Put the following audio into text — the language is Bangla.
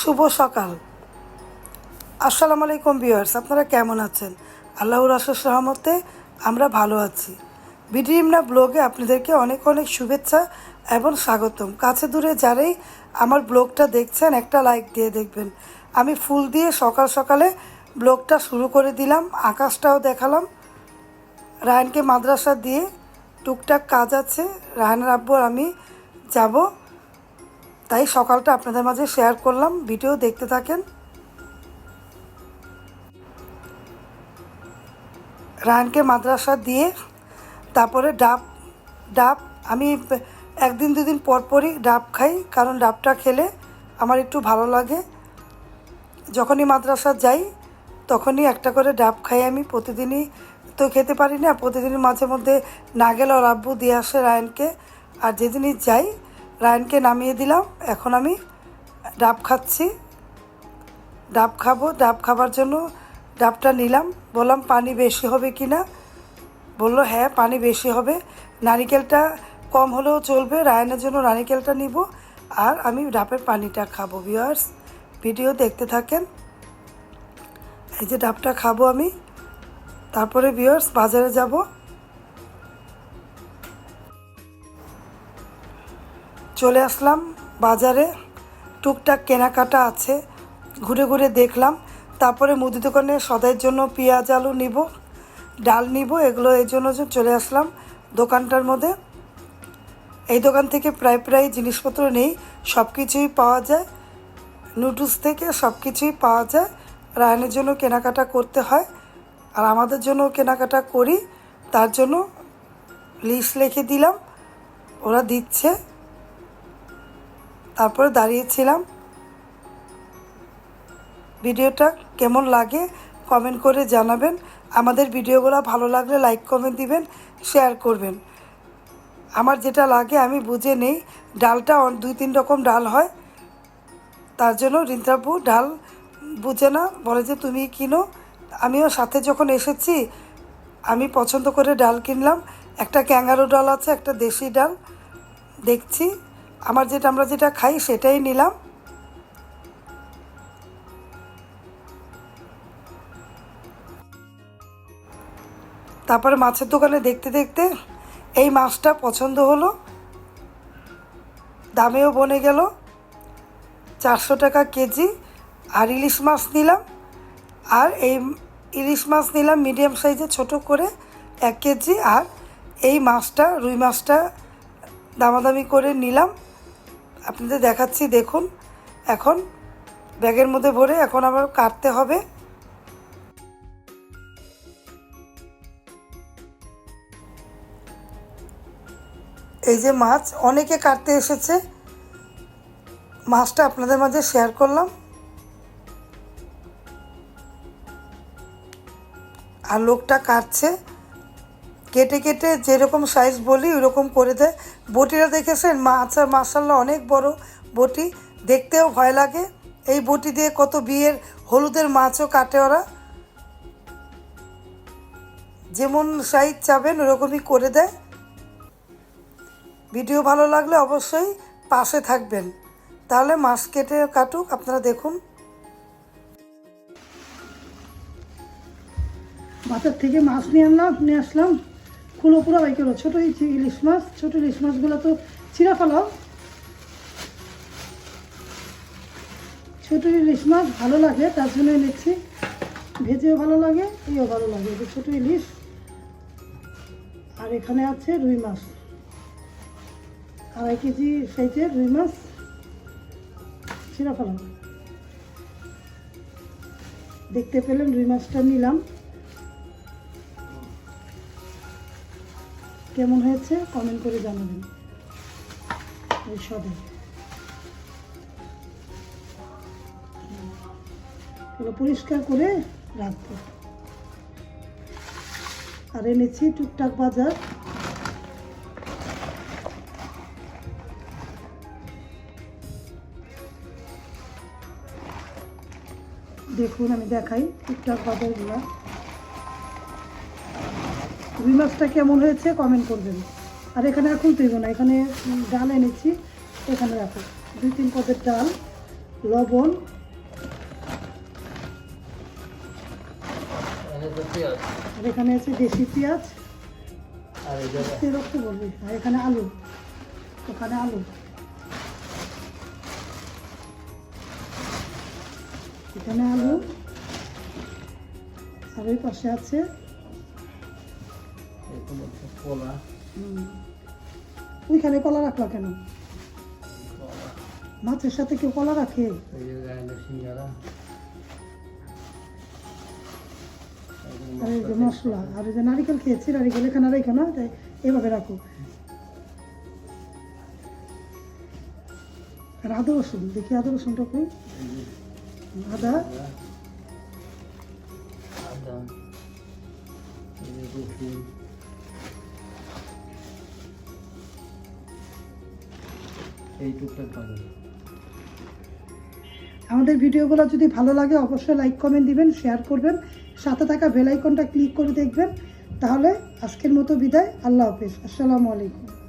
শুভ সকাল। আসসালামু আলাইকুম ভিউয়ার্স, আপনারা কেমন আছেন? আল্লাহর আশাস রহমতে আমরা ভালো আছি। বিডিএমনা ব্লগে আপনাদেরকে অনেক অনেক শুভেচ্ছা এবং স্বাগতম। কাছে দূরে যারাই আমার ব্লগটা দেখছেন, একটা লাইক দিয়ে দেখবেন। আমি ফুল দিয়ে সকাল সকালে ব্লগটা শুরু করে দিলাম, আকাশটাও দেখালাম। রায়নকে মাদ্রাসা দিয়ে টুকটাক কাজ আছে। রায়নের আব্বু, আমি যাব। তাই সকালটা আপনাদের মাঝে শেয়ার করলাম। ভিডিও দেখতে থাকেন। রায়নকে মাদ্রাসা দিয়ে তারপরে ডাব ডাব, আমি একদিন দুদিন পর পরই ডাব খাই, কারণ ডাবটা খেলে আমার একটু ভালো লাগে। যখনই মাদ্রাসা যাই, তখনই একটা করে ডাব খাই আমি। প্রতিদিনই তো খেতে পারি না, প্রতিদিনের মাঝে মধ্যে না গেলে ওর আব্বু দিয়ে আসে রায়নকে। আর যেদিনই যাই রায়নকে নামিয়ে দিলাম। এখন আমি ডাব খাচ্ছি। ডাব খাব। ডাব খাবার জন্য ডাবটা নিলাম। বললাম, পানি বেশি হবে কি না? বলল হ্যাঁ পানি বেশি হবে। নারিকেলটা কম হলেও চলবে। রায়নের জন্য নারিকেলটা নিব। আর আমি ডাবের পানিটা খাব ভিওয়ার্স ভিডিও দেখতে থাকেন। এই যে ডাবটা খাব আমি। তারপরে ভিওয়ার্স বাজারে যাব। চলে আসলাম বাজারে। টুকটাক কেনাকাটা আছে। ঘুরে ঘুরে দেখলাম। তারপরে মুদি দোকানে সদাইয়ের জন্য পেঁয়াজ, আলু নিব, ডাল নিব, এগুলো এই জন্য চলে আসলাম দোকানটার মধ্যে। এই দোকান থেকে প্রায় প্রায় জিনিসপত্র নেই সব কিছুই পাওয়া যায়। নুডলস থেকে সব কিছুই পাওয়া যায়। রায়নের জন্য কেনাকাটা করতে হয়। আর আমাদের জন্য কেনাকাটা করি, তার জন্য লিস্ট লিখে দিলাম। ওরা দিচ্ছে। তারপরে দাঁড়িয়েছিলাম। ভিডিওটা কেমন লাগে কমেন্ট করে জানাবেন। আমাদের ভিডিওগুলো ভালো লাগলে লাইক, কমেন্ট দিবেন, শেয়ার করবেন। আমার যেটা লাগে আমি বুঝে নেই, ডালটা দুই তিন রকম ডাল হয়। তার জন্য রিন্তাবু ডাল বুঝে না, বলে যে তুমি কিনো। আমিও সাথে যখন এসেছি, আমি পছন্দ করে ডাল কিনলাম। একটা ক্যাঙ্গারু ডাল আছে, একটা দেশি ডাল। দেখছি। আমার যেটা, আমরা যেটা খাই সেটাই নিলাম। তারপরে মাছের দোকানে দেখতে দেখতে এই মাছটা পছন্দ হলো। দামেও বনে গেল। চারশো টাকা কেজি। আর ইলিশ মাছ নিলাম। আর এই ইলিশ মাছ নিলাম মিডিয়াম সাইজে ছোট করে এক কেজি। আর এই মাছটা, রুই মাছটা দামাদামি করে নিলাম। আপনাদের দেখাচ্ছি, দেখুন। এখন ব্যাগের মধ্যে ভরে এখন আবার কাটতে হবে। এই যে মাছ, অনেকে কাটতে এসেছে। মাছটা আপনাদের মাঝে শেয়ার করলাম। আর লোকটা কাটছে। কেটে কেটে যেরকম সাইজ বলি ওরকম করে দেয়। বটিটা দেখেছেন? মাছ আর মাসাল্লা অনেক বড় বটি। দেখতেও ভয় লাগে। এই বটি দিয়ে কত বিয়ের হলুদের মাছও কাটে ওরা। যেমন সাইজ চাবেন, ওরকমই করে দেয়। ভিডিও ভালো লাগলে অবশ্যই পাশে থাকবেন। তাহলে মাছ কেটে কাটুক, আপনারা দেখুন। বাজার থেকে মাছ নিয়ে আনলাম, নিয়ে আসলাম। কুলো পুরো বাই করো ছোটো ইলিশ মাছ, ছোটো ইলিশ মাছগুলো তো ছিঁড়া ফেলাও ছোটো ইলিশ মাছ ভালো লাগে, তার জন্য নিচ্ছি ভেজেও ভালো লাগে এইও ভালো লাগে। যে ছোটো ইলিশ। আর এখানে আছে রুই মাছ। আড়াই কেজি সাইজের রুই মাছ। ছিঁড়া ফেলাম দেখতে পেলেন রুই মাছটা নিলাম। কেমন হয়েছে কমেন্ট করে জানাবেন। এই সবে। এগুলো পরিষ্কার করে রাখব। আর এনেছি টুকটাক বাজার। দেখুন, আমি দেখাই টুকটাক বাজারগুলো। রুই মাছটা কেমন হয়েছে কমেন্ট করবেন। আর এখানে আর খুলতেইব না এখানে ডাল এনেছি এখানে রাখো। দুই তিন পদের ডাল লবণ। আর এখানে আছে দেশি পেঁয়াজ। রক্ত বলবি আর এখানে আলু। ওখানে আলু। এখানে আলু। আর ওই পাশে আছে কলা। ওইখানে কলা রাখলা কেন? মাছের সাথে কেউ কলা রাখে? আর এই যে মশলা আর এই যে নারিকেল খেয়েছি নারিকেল এখানে রেখো না তাই এভাবে রাখো। আর আদা রসুন দেখি আদা রসুনটা কই? আদা আদা রসুন। এই টুকটাক বাজারে। আমাদের ভিডিওগুলো যদি ভালো লাগে, অবশ্যই লাইক কমেন্ট দিবেন শেয়ার করবেন। সাথে থাকা বেল আইকনটা ক্লিক করে দেখবেন। তাহলে আজকের মতো বিদায়। আল্লাহ হাফিজ। আসসালামু আলাইকুম।